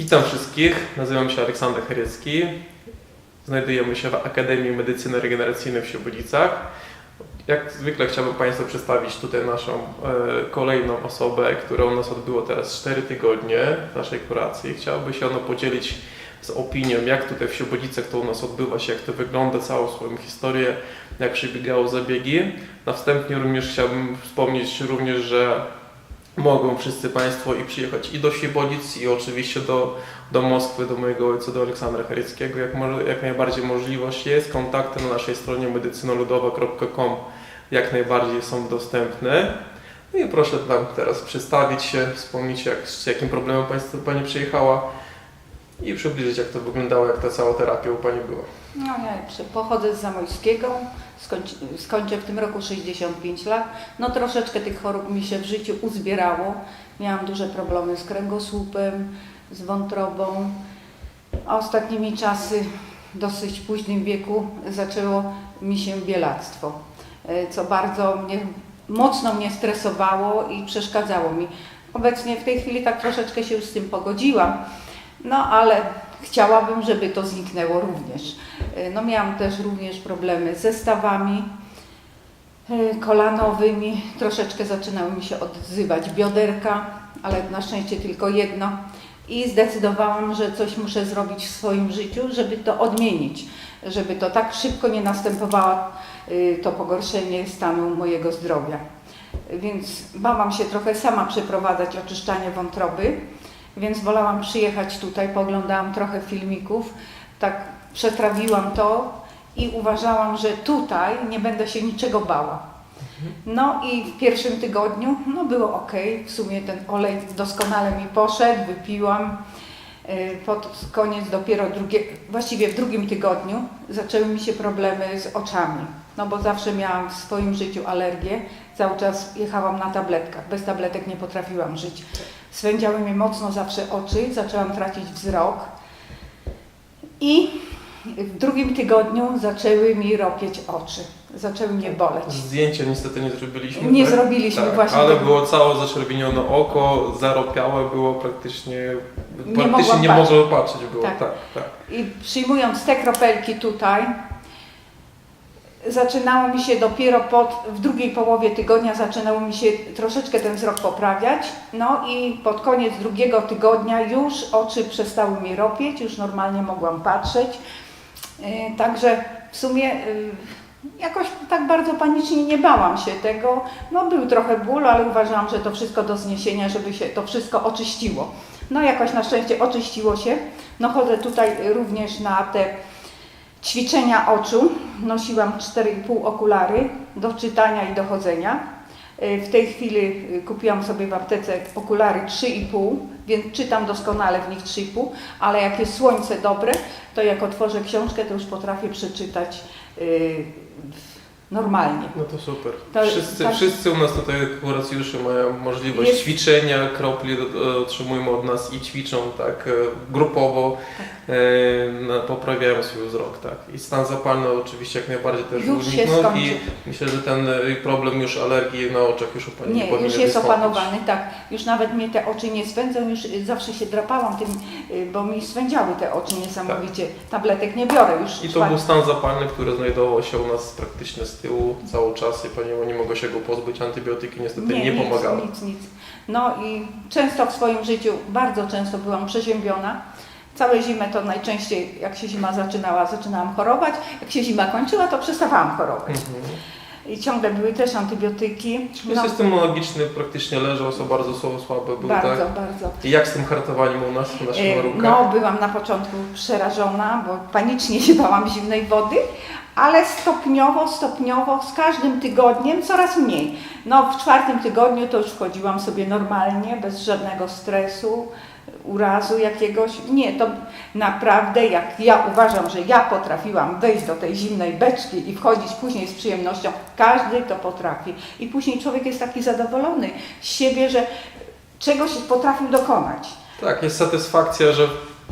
Witam wszystkich, nazywam się Aleksander Herecki. Znajdujemy się w Akademii Medycyny Regeneracyjnej w Siobudicach. Jak zwykle chciałbym Państwu przedstawić tutaj naszą e, kolejną osobę, która u nas odbyło teraz 4 tygodnie naszej kuracji. Chciałaby się ona podzielić z opinią, jak tutaj w Siobudicach to u nas odbywa się, jak to wygląda, całą swoją historię, jak przebiegały zabiegi. Na wstępnie również chciałbym wspomnieć również, że mogą wszyscy Państwo i przyjechać i do Świebodzic i oczywiście do, do Moskwy, do mojego ojca, do Aleksandra Haryckiego, jak, może, jak najbardziej możliwość jest. Kontakty na naszej stronie medycynoludowa.com jak najbardziej są dostępne. No i proszę Wam teraz przedstawić się, wspomnieć jak, z jakim problemem państwo, Pani przyjechała i przybliżyć jak to wyglądało, jak ta cała terapia u Pani była. No przy- pochodzę z Zamojskiego, skończę w tym roku 65 lat. No troszeczkę tych chorób mi się w życiu uzbierało. Miałam duże problemy z kręgosłupem, z wątrobą. A ostatnimi czasy, w dosyć późnym wieku, zaczęło mi się bielactwo, e, co bardzo mnie, mocno mnie stresowało i przeszkadzało mi. Obecnie w tej chwili tak troszeczkę się już z tym pogodziłam, no ale chciałabym, żeby to zniknęło również. E, No miałam też również problemy ze stawami e, kolanowymi, troszeczkę zaczynały mi się odzywać bioderka, ale na szczęście tylko jedno. I zdecydowałam, że coś muszę zrobić w swoim życiu, żeby to odmienić, żeby to tak szybko nie następowało y, to pogorszenie stanu mojego zdrowia. Więc bałam się trochę sama przeprowadzać oczyszczanie wątroby, więc wolałam przyjechać tutaj, poglądałam trochę filmików, tak przetrawiłam to i uważałam, że tutaj nie będę się niczego bała. No i w pierwszym tygodniu no było ok, w sumie ten olej doskonale mi poszedł, wypiłam. Yy, Pod koniec dopiero drugie, właściwie w drugim tygodniu zaczęły mi się problemy z oczami. No bo zawsze miałam w swoim życiu alergię, cały czas jechałam na tabletkach, bez tabletek nie potrafiłam żyć. Swędziały mi mocno zawsze oczy, zaczęłam tracić wzrok. I w drugim tygodniu zaczęły mi ropieć oczy, zaczęły mnie boleć. Zdjęcia niestety nie zrobiliśmy. Nie tak? zrobiliśmy tak, właśnie Ale było całe zaczerwienione oko, zaropiałe było praktycznie, Nie praktycznie mogłam nie patrzeć. mogło patrzeć było. Tak, Tak. tak. I przyjmując te kropelki tutaj, zaczynało mi się dopiero pod, w drugiej połowie tygodnia zaczynało mi się troszeczkę ten wzrok poprawiać. No i pod koniec drugiego tygodnia już oczy przestały mi ropieć, już normalnie mogłam patrzeć. Yy, Także w sumie yy, jakoś tak bardzo panicznie nie bałam się tego. No był trochę ból, ale uważałam, że to wszystko do zniesienia, żeby się to wszystko oczyściło. No jakoś na szczęście oczyściło się. No chodzę tutaj również na te ćwiczenia oczu. Nosiłam 4,5 okulary do czytania i do chodzenia. Y, W tej chwili y, kupiłam sobie w aptece okulary 3,5, więc czytam doskonale w nich 3,5, ale jak jest słońce dobre, to jak otworzę książkę, to już potrafię przeczytać y, normalnie. No to super. To- wszyscy, tak. wszyscy u nas tutaj kuracjusze mają możliwość Jest- ćwiczenia, kropli e, otrzymują od nas i ćwiczą tak e, grupowo, Tak. e, na, poprawiają swój wzrok. Tak. I stan zapalny oczywiście jak najbardziej też Już skończy. i myślę, że ten e, problem już alergii na oczach już Pani Nie, już jest wystąpić. opanowany, tak. Już nawet mnie te oczy nie swędzą, już y, zawsze się drapałam tym, bo mi swędziały te oczy niesamowicie. Tabletek nie biorę już. Tak. I to czwarty- był stan zapalny, który znajdował się u nas praktycznie z tyłu cały czas i nie mogła się go pozbyć. Antybiotyki niestety nie, nic, pomagały. Nic, nic. No i często w swoim życiu, bardzo często byłam przeziębiona. Całe zimę to najczęściej, jak się zima zaczynała, zaczynałam chorować. Jak się zima kończyła, to przestawałam chorować. Mhm. I ciągle były też antybiotyki. No. System logiczny praktycznie leżał, są bardzo słabe, słabe był, bardzo, tak? bardzo. I jak z tym hartowaniem u nas, w naszych E, warunkach? No, byłam na początku przerażona, bo panicznie się bałam zimnej wody, ale stopniowo, stopniowo, z każdym tygodniem coraz mniej. No, w czwartym tygodniu to już wchodziłam sobie normalnie, bez żadnego stresu, urazu jakiegoś. Nie, to naprawdę, jak ja uważam, że ja potrafiłam wejść do tej zimnej beczki i wchodzić później z przyjemnością, każdy to potrafi. I później człowiek jest taki zadowolony z siebie, że czegoś potrafił dokonać. Tak, jest satysfakcja, że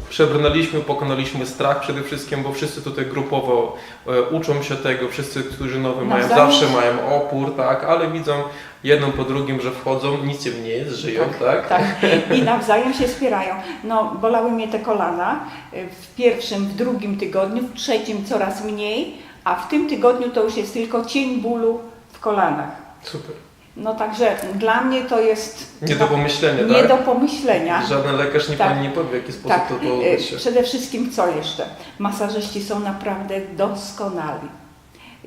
przebrnęliśmy, pokonaliśmy strach przede wszystkim, bo wszyscy tutaj grupowo e, uczą się tego, wszyscy, którzy nowy mają, Nawzajem zawsze się- mają opór, tak, ale widzą jedną po drugim, że wchodzą, nic im nie jest, żyją, tak? Tak, i nawzajem się wspierają. No, bolały mnie te kolana y, w pierwszym, w drugim tygodniu, w trzecim coraz mniej, a w tym tygodniu to już jest tylko cień bólu w kolanach. Super. No także dla mnie to jest Nie do pomyślenia, nie tak? do pomyślenia. Żaden lekarz nie, Tak. pani nie powie, w jaki sposób Tak, to położyć się. przede wszystkim co jeszcze? Masażyści są naprawdę doskonali.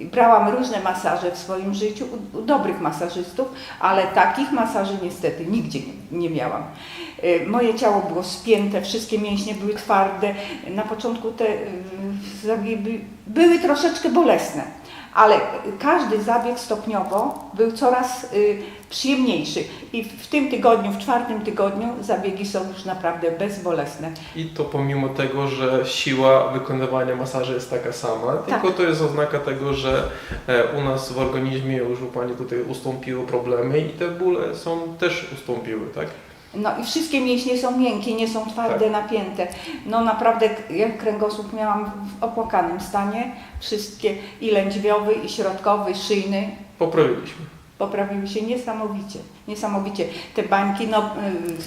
Brałam różne masaże w swoim życiu u, u dobrych masażystów, ale takich masaży niestety nigdzie nie, nie miałam. Y, Moje ciało było spięte, wszystkie mięśnie były twarde. Na początku te zabiegi były troszeczkę bolesne, ale każdy zabieg stopniowo był coraz y, przyjemniejszy. I w tym tygodniu, w czwartym tygodniu zabiegi są już naprawdę bezbolesne. I to pomimo tego, że siła wykonywania masaży jest taka sama, Tak. tylko to jest oznaka tego, że e, u nas w organizmie już u Pani tutaj ustąpiły problemy i te bóle są też ustąpiły, tak? No i wszystkie mięśnie są miękkie, nie są twarde, Tak. napięte. No naprawdę ja kręgosłup miałam w opłakanym stanie. Wszystkie i lędźwiowy, i środkowy, szyjny Poprawiliśmy. poprawiły się niesamowicie. Niesamowicie. Te bańki no,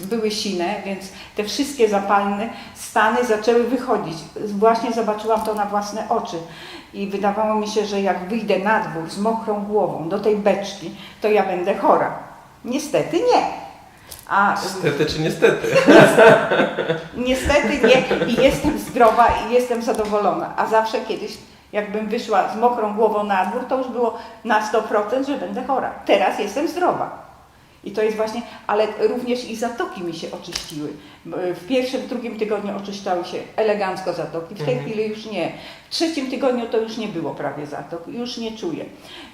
y, były sine, więc te wszystkie zapalne stany zaczęły wychodzić. Właśnie zobaczyłam to na własne oczy. I wydawało mi się, że jak wyjdę na dwór z mokrą głową do tej beczki, to ja będę chora. Niestety nie. A Niestety czy niestety. Niestety nie i jestem zdrowa i jestem zadowolona. A zawsze kiedyś, jakbym wyszła z mokrą głową na dwór, to już było na 100%, że będę chora. Teraz jestem zdrowa. I to jest właśnie, ale również i zatoki mi się oczyściły. W pierwszym, w drugim tygodniu oczyszczały się elegancko zatoki, w tej Mhm. chwili już nie. W trzecim tygodniu to już nie było prawie zatok, już nie czuję.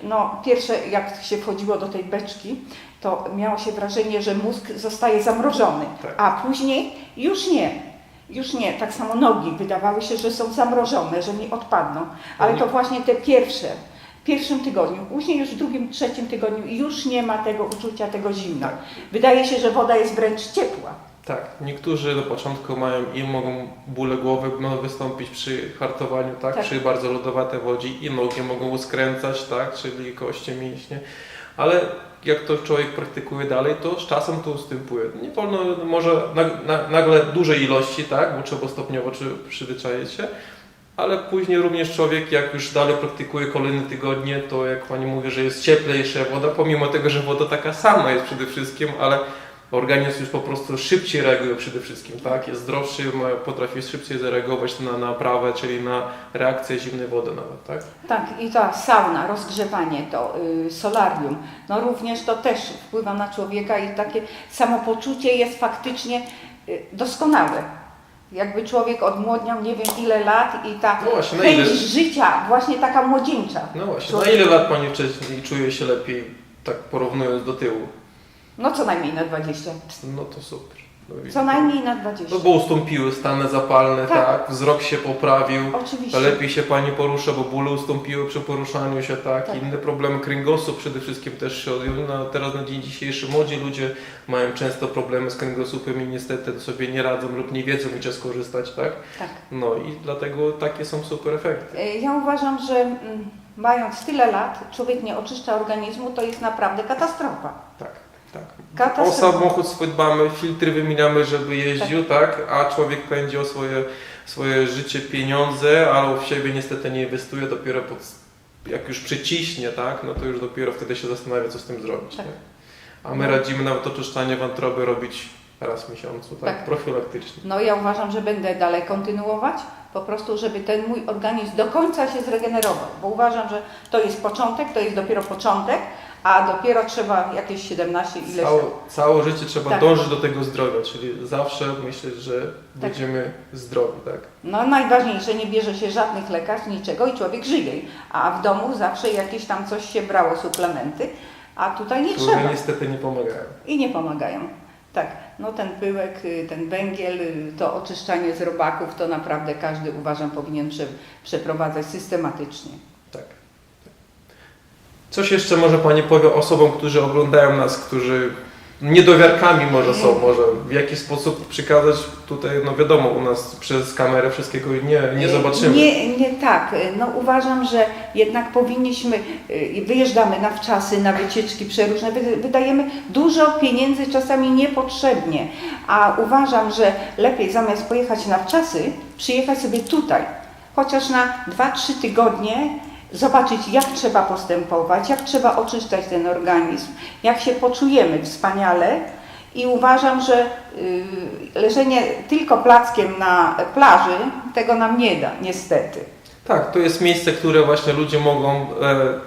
No, pierwsze jak się wchodziło do tej beczki, to miało się wrażenie, że mózg zostaje zamrożony, Tak. a później już nie. Już nie, tak samo nogi wydawały się, że są zamrożone, że mi odpadną, ale to właśnie te pierwsze, pierwszym tygodniu, później już w drugim, trzecim tygodniu już nie ma tego uczucia tego zimna. Tak. Wydaje się, że woda jest wręcz ciepła. Tak, niektórzy do początku mają i mogą bóle głowy no, wystąpić przy hartowaniu, tak, Tak. przy bardzo lodowatej wodzie i nogi mogą uskręcać, tak, czyli koście, mięśnie, ale jak to człowiek praktykuje dalej, to z czasem to ustępuje. Nie wolno, może nag- na, nagle dużej ilości, tak, bo trzeba stopniowo czy, przyzwyczaić się, ale później również człowiek, jak już dalej praktykuje kolejne tygodnie, to jak Pani mówi, że jest cieplejsza woda, pomimo tego, że woda taka sama jest przede wszystkim, ale organizm już po prostu szybciej reaguje przede wszystkim, tak? Jest zdrowszy, potrafi szybciej zareagować na naprawę, czyli na reakcję zimnej wody nawet, tak? Tak, i ta sauna, rozgrzewanie, to y, solarium, no również to też wpływa na człowieka i takie samopoczucie jest faktycznie y, doskonałe. Jakby człowiek odmłodniał nie wiem ile lat i ta No właśnie, na chęć ile- życia, właśnie taka młodzieńcza. No właśnie, na Człowiek- ile lat Pani czuje się lepiej, tak porównując do tyłu? No co najmniej na 20. No to super. Co najmniej na 20. No bo ustąpiły stany zapalne, tak. Tak. wzrok się poprawił, Oczywiście. lepiej się Pani porusza, bo bóle ustąpiły przy poruszaniu się, tak, Tak. inne problemy kręgosłup przede wszystkim też się odjął. No, teraz na dzień dzisiejszy młodzi ludzie mają często problemy z kręgosłupem i niestety sobie nie radzą lub nie wiedzą gdzie skorzystać, tak? Tak. No i dlatego takie są super efekty. Y, Ja uważam, że mm, mając tyle lat, człowiek nie oczyszcza organizmu, to jest naprawdę katastrofa. Tak, tak. O samochód swój dbamy, filtry wymieniamy, żeby jeździł, tak? A człowiek pędzi o swoje, swoje życie, pieniądze, ale w siebie niestety nie inwestuje dopiero pod, jak już przyciśnie, tak? No to już dopiero wtedy się zastanawia, co z tym zrobić. Tak. A my radzimy nawet oczyszczanie wątroby robić raz w miesiącu, tak? Tak. Profilaktycznie. No ja uważam, że będę dalej kontynuować, po prostu, żeby ten mój organizm do końca się zregenerował, bo uważam, że to jest początek, to jest dopiero początek, a dopiero trzeba jakieś 17 ileś Całe, całe życie trzeba Tak. dążyć do tego zdrowia, czyli zawsze myśleć, że będziemy zdrowi, tak? No najważniejsze, nie bierze się żadnych lekarstw, niczego i człowiek żyje. A w domu zawsze jakieś tam coś się brało, suplementy, a tutaj nie Które trzeba niestety nie pomagają. i nie pomagają. Tak, no ten pyłek, y, ten węgiel, y, to oczyszczanie z robaków, to naprawdę każdy uważam powinien prze, przeprowadzać systematycznie. Coś jeszcze może Pani powie osobom, którzy oglądają nas, którzy niedowiarkami może są, może w jakiś sposób przekazać tutaj, no wiadomo, u nas przez kamerę wszystkiego nie, nie zobaczymy. Nie, nie tak. No uważam, że jednak powinniśmy, y, wyjeżdżamy na wczasy, na wycieczki przeróżne, wy- wydajemy dużo pieniędzy czasami niepotrzebnie, a uważam, że lepiej zamiast pojechać na wczasy, przyjechać sobie tutaj, chociaż na 2-3 tygodnie, zobaczyć jak trzeba postępować, jak trzeba oczyszczać ten organizm, jak się poczujemy wspaniale. I uważam, że y, leżenie tylko plackiem na plaży tego nam nie da, niestety. Tak, to jest miejsce, które właśnie ludzie mogą e,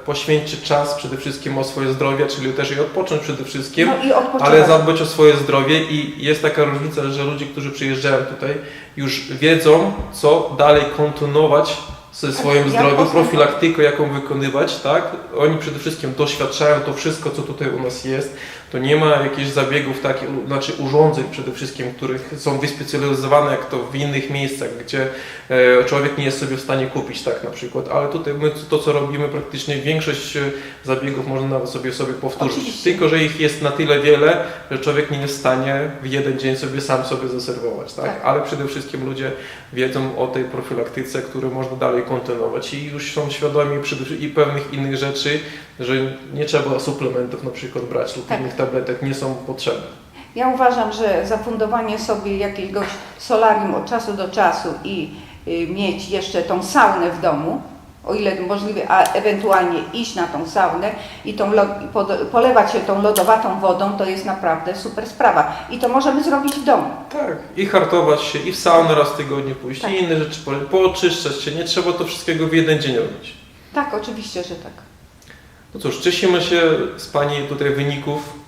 poświęcić czas przede wszystkim o swoje zdrowie, czyli też i odpocząć przede wszystkim. No ale zadbać o swoje zdrowie i jest taka różnica, że ludzie, którzy przyjeżdżają tutaj już wiedzą, co dalej kontynuować ze swoim postępować. profilaktykę jaką wykonywać, tak? Oni przede wszystkim doświadczają to wszystko, co tutaj u nas jest. To nie ma jakichś zabiegów takich, znaczy urządzeń przede wszystkim, których są wyspecjalizowane jak to w innych miejscach, gdzie e, człowiek nie jest sobie w stanie kupić, tak na przykład. Ale tutaj my to, co robimy, praktycznie większość e, zabiegów można nawet sobie, sobie powtórzyć. Oczywiście. Tylko, że ich jest na tyle wiele, że człowiek nie jest w stanie w jeden dzień sobie sam sobie zaserwować, tak? Tak. Ale przede wszystkim ludzie wiedzą o tej profilaktyce, które można dalej kontynuować i już są świadomi i pewnych innych rzeczy, że nie trzeba suplementów na przykład brać lub Tak. innych tabletek, nie są potrzebne. Ja uważam, że zafundowanie sobie jakiegoś solarium od czasu do czasu i y, mieć jeszcze tą saunę w domu, o ile możliwe, a ewentualnie iść na tą saunę i tą lo, i pod, polewać się tą lodowatą wodą, to jest naprawdę super sprawa. I to możemy zrobić w domu. Tak, i hartować się, i w saunę raz w tygodniu pójść, Tak. i inne rzeczy, po- pooczyszczać się, nie trzeba to wszystkiego w jeden dzień robić. Tak, oczywiście, że tak. No cóż, cieszymy się z Pani tutaj wyników.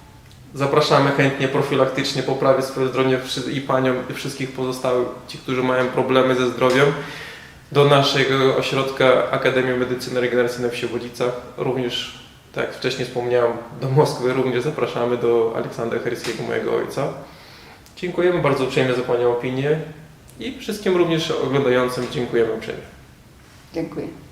Zapraszamy chętnie profilaktycznie poprawić swoje zdrowie i Panią i wszystkich pozostałych, ci, którzy mają problemy ze zdrowiem, do naszego ośrodka Akademii Medycyny Regeneracyjnej w Siewodicach. Również, tak jak wcześniej wspomniałem, do Moskwy również zapraszamy do Aleksandra Heryskiego, mojego ojca. Dziękujemy bardzo uprzejmie za Panią opinię i wszystkim również oglądającym dziękujemy uprzejmie. Dziękuję.